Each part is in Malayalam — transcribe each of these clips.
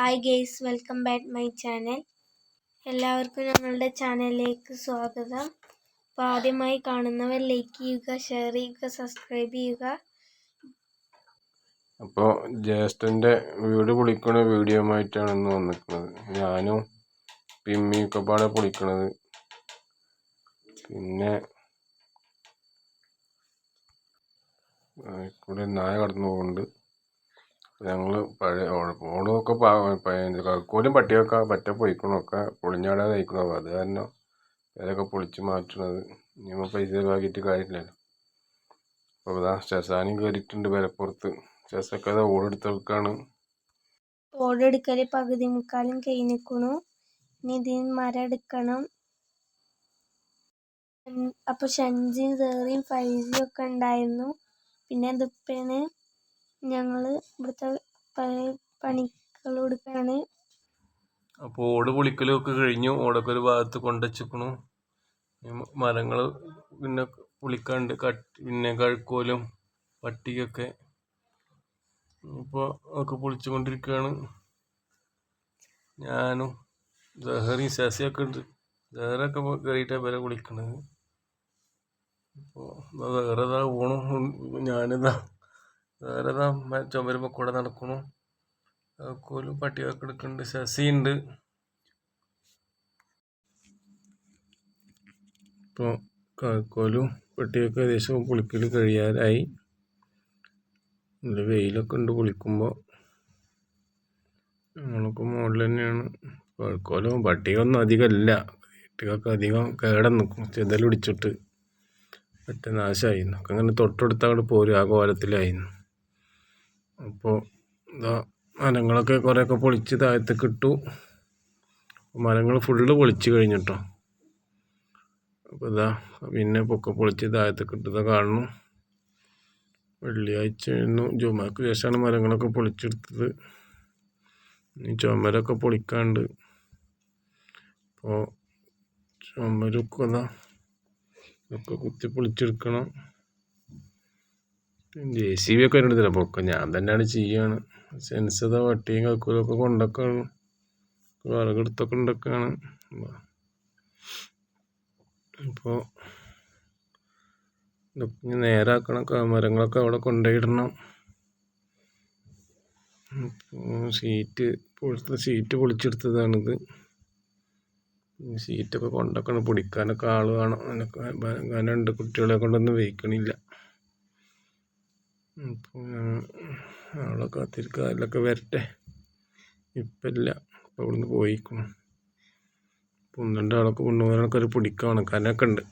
Hi guys welcome back my channel എല്ലാവർക്കും ഞങ്ങളുടെ ചാനലിലേക്ക് സ്വാഗതം. അപ്പോൾ ആദ്യമായി കാണുന്നവർ ലൈക്ക് ചെയ്യുക ഷെയർ ചെയ്യുക സബ്സ്ക്രൈബ് ചെയ്യുക. അപ്പോൾ ജ്യേഷ്ഠന്റെ വീട് പൊളിക്കണ വീഡിയോ ആയിട്ടാണ് ഇന്ന് വന്നിരിക്കുന്നത്. ഞാനും പിമ്മിയൊക്കെ പാടെ പൊളിക്കണത്. പിന്നെ കൂടെ നായ കടന്നു പോകുന്നുണ്ട്. ഞങ്ങൾ പഴയ ഓടൊക്കെ കൽക്കോലും പട്ടിയൊക്കെ പറ്റ പൊയ്ക്കണമൊക്കെ പൊളിഞ്ഞാടാതെ അയക്കണോ അത് കാരണം പേരൊക്കെ പൊളിച്ച് മാറ്റണത് ഇനിയിപ്പോൾ പൈസ ചിലവാക്കിയിട്ട് കാര്യമില്ലല്ലോ. അപ്പോൾ ഇതാ ശസാനും കയറിയിട്ടുണ്ട് വിലപ്പുറത്ത് ശസൊക്കെ അത് ഓടെടുത്തെടുക്കാണ് ഓടെടുക്കൽ പകുതി മുക്കാലും കഴിഞ്ഞിക്കണു ഇനി ഇതിന് മരം എടുക്കണം. അപ്പോൾ ഷഞ്ചിയും സേറിയും ഫൈസിയും ഒക്കെ ഉണ്ടായിരുന്നു. പിന്നെ ഇതിപ്പാണ് ഞങ്ങൾ ഇവിടുത്തെ പണികൾ കൊടുക്കാണ് അപ്പോൾ ഓട് പൊളിക്കലൊക്കെ കഴിഞ്ഞു. ഓടൊക്കെ ഒരു ഭാഗത്ത് കൊണ്ടുവച്ചിക്കണു മരങ്ങൾ പിന്നെ പൊളിക്കാണ്ട് കട്ട് പിന്നെ കഴുക്കോലും പട്ടിയൊക്കെ ഇപ്പോൾ ഒക്കെ പൊളിച്ചുകൊണ്ടിരിക്കുകയാണ് ഞാനും ജഹറി ശശിയൊക്കെ ഉണ്ട്. ജഹറൊക്കെ കയറിയിട്ടാണ് വില വിളിക്കണത്. അപ്പോൾ ഇതാ പോണു. ഞാനിതാ വേറെ ഇതാ ചുമരുമ്പോൾ കൂടെ നടക്കണു. കോലും പട്ടിയൊക്കെ എടുക്കുന്നുണ്ട് ഉണ്ട് ഇപ്പോൾ കോലും പട്ടിയൊക്കെ ഏകദേശം പുളിക്കൽ കഴിയാറായി. നല്ല വെയിലൊക്കെ ഉണ്ട് കുളിക്കുമ്പോൾ നമ്മളൊക്കെ മുകളിൽ തന്നെയാണ് കാക്കോലും പട്ടിയൊന്നും അധികമല്ല പട്ടികൾക്ക് അധികം കേടം നിൽക്കും ചെതലൊടിച്ചിട്ട് ഒറ്റ നാശമായിരുന്നു ഒക്കെ അങ്ങനെ തൊട്ടടുത്ത് അങ്ങോട്ട് പോരും. ആ കോലത്തിലായിരുന്നു അപ്പോൾ ഇതാ മരങ്ങളൊക്കെ കുറേയൊക്കെ പൊളിച്ച് താഴത്തേക്ക് ഇട്ടു മരങ്ങൾ ഫുള്ള് പൊളിച്ച് കഴിഞ്ഞിട്ടോ. അപ്പോൾ ഇതാ പിന്നെ പൊക്കെ പൊളിച്ച് താഴത്തേക്ക് ഇട്ടത് കാണുന്നു. വെള്ളിയാഴ്ച ആയിരുന്നു. ജുമാക്ക് ശേഷമാണ് മരങ്ങളൊക്കെ പൊളിച്ചെടുത്തത്. ഇനി ചുമരൊക്കെ പൊളിക്കാണ്ട്. അപ്പോൾ ചുമരൊക്കെ ഇതാ ഒക്കെ കുത്തി പൊളിച്ചെടുക്കണം. ജെ സി ബി ഒക്കെ വരുന്നുണ്ട് പൊക്കം ഞാൻ തന്നെയാണ് ചെയ്യാണ്. സെൻസത വട്ടിയും കക്കൂലൊക്കെ കൊണ്ടൊക്കെയാണ്. വിറകെടുത്തൊക്കെ ഉണ്ടൊക്കെയാണ്. അപ്പോൾ ഇതൊക്കെ നേരാക്കണം. മരങ്ങളൊക്കെ അവിടെ കൊണ്ടുപോയിടണം. സീറ്റ് പൊളിച്ച സീറ്റ് പൊളിച്ചെടുത്തതാണിത്. സീറ്റൊക്കെ കൊണ്ടൊക്കെ പൊടിക്കാനൊക്കെ ആൾ വേണം. അതിനൊക്കെ ഉണ്ട് കുട്ടികളെ കൊണ്ടൊന്നും വയ്ക്കണില്ല. അപ്പോൾ ആളെ കാത്തിരിക്കുക അതിലൊക്കെ വരട്ടെ. ഇപ്പം ഇല്ല ഇപ്പം ഇവിടുന്ന് പോയിക്കണം പന്ത്രണ്ട് ആളൊക്കെ കൊണ്ടുപോകാനൊക്കെ ഒരു പിടിക്കാണ് കനൊക്കെ ഉണ്ട്.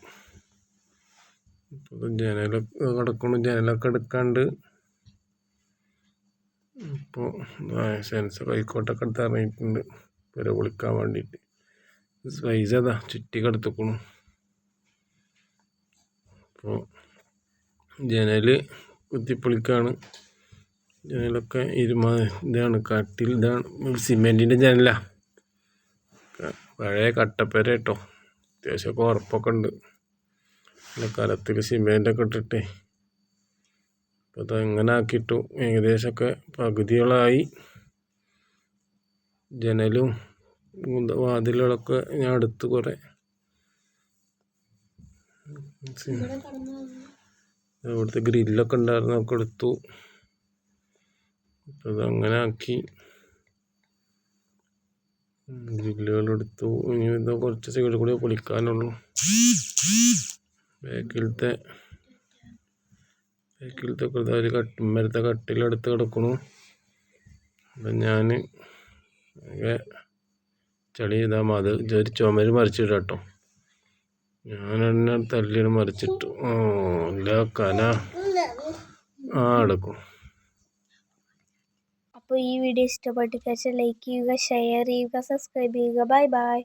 ഇപ്പോൾ ജനലൊക്കെ കിടക്കണം ജനലൊക്കെ എടുക്കാണ്ട്. ഇപ്പോൾ സെൻസർ കൈക്കോട്ടൊക്കെ എടുത്ത് ഇറങ്ങിയിട്ടുണ്ട്. ഇവരെ വിളിക്കാൻ വേണ്ടിയിട്ട് സൈസ് അതാ ചുറ്റി കിടത്തിക്കണു അപ്പോൾ ജനൽ കുത്തിപ്പൊളിക്കാണ്. ജനലൊക്കെ ഇരുമ ഇതാണ് കട്ടിൽ ഇതാണ് സിമെന്റിന്റെ ജനലാണ് പഴയ കട്ടപ്പേര കേട്ടോ അത്യാവശ്യമൊക്കെ ഉറപ്പൊക്കെ ഉണ്ട്. നല്ല കലത്തിൽ സിമെന്റൊക്കെ ഇട്ടിട്ടേ. അപ്പോൾ അത് എങ്ങനെ ആക്കിയിട്ടു? ഏകദേശമൊക്കെ പകുതികളായി ജനലും വാതിലുകളൊക്കെ ഞാൻ അടുത്ത് കുറേ. ഇവിടുത്തെ ഗ്രില്ലൊക്കെ ഉണ്ടായിരുന്നു അതൊക്കെ എടുത്തു. അതങ്ങനെ ആക്കി. ഗ്രില്ലുകൾ എടുത്തു. ഇനി ഇത് കുറച്ച് സൈഡിൽ കൂടി പൊളിക്കാനുള്ളൂ. ബാക്കിലത്തെ ബാക്കിലത്തെ ഒരു കട്ടുമരത്തെ കട്ടിലെടുത്ത് കിടക്കണു. അപ്പം ഞാൻ ചളി ചെയ്താൽ മതി ചുമര് മറിച്ചിടാം കേട്ടോ ഞാനെന്നെ തല്ലിന് മറിച്ചിട്ടു. ഓ ഇല്ല കന. ആ എടുക്കും. അപ്പോൾ ഈ വീഡിയോ ഇഷ്ടപ്പെട്ട് കഴിച്ചാൽ ലൈക്ക് ചെയ്യുക ഷെയർ ചെയ്യുക സബ്സ്ക്രൈബ് ചെയ്യുക. Bye by